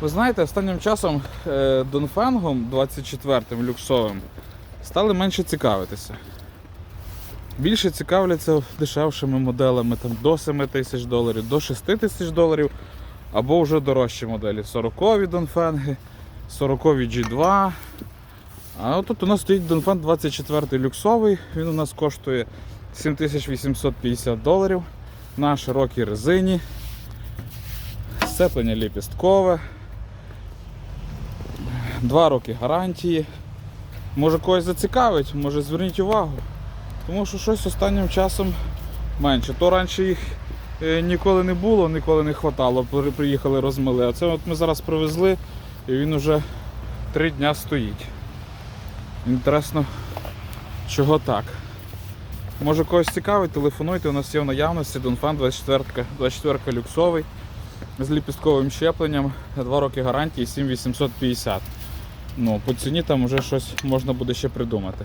Ви знаєте, останнім часом е, Донфенгом 24-м люксовим стали менше цікавитися. Більше цікавляться дешевшими моделами там, до 7 тисяч доларів, до 6 тисяч доларів, або вже дорожчі моделі. 40-ві Донфенги, 40-ві G2. А тут у нас стоїть Донфен 24 люксовий, він у нас коштує 7850 доларів на широкій резині. Сцеплення ліпісткове. Два роки гарантії. Може когось зацікавить, може зверніть увагу. Тому що щось останнім часом менше. То раніше їх е, ніколи не було, ніколи не хватало. Приїхали, розмили. А це от ми зараз привезли і він уже три дня стоїть. Інтересно, чого так. Може когось цікавить, телефонуйте, у нас є в наявності Донфан 24, 24 люксовий з ліпістковим щепленням, 2 роки гарантії 7850. Ну, по ціні там вже щось можна буде ще придумати.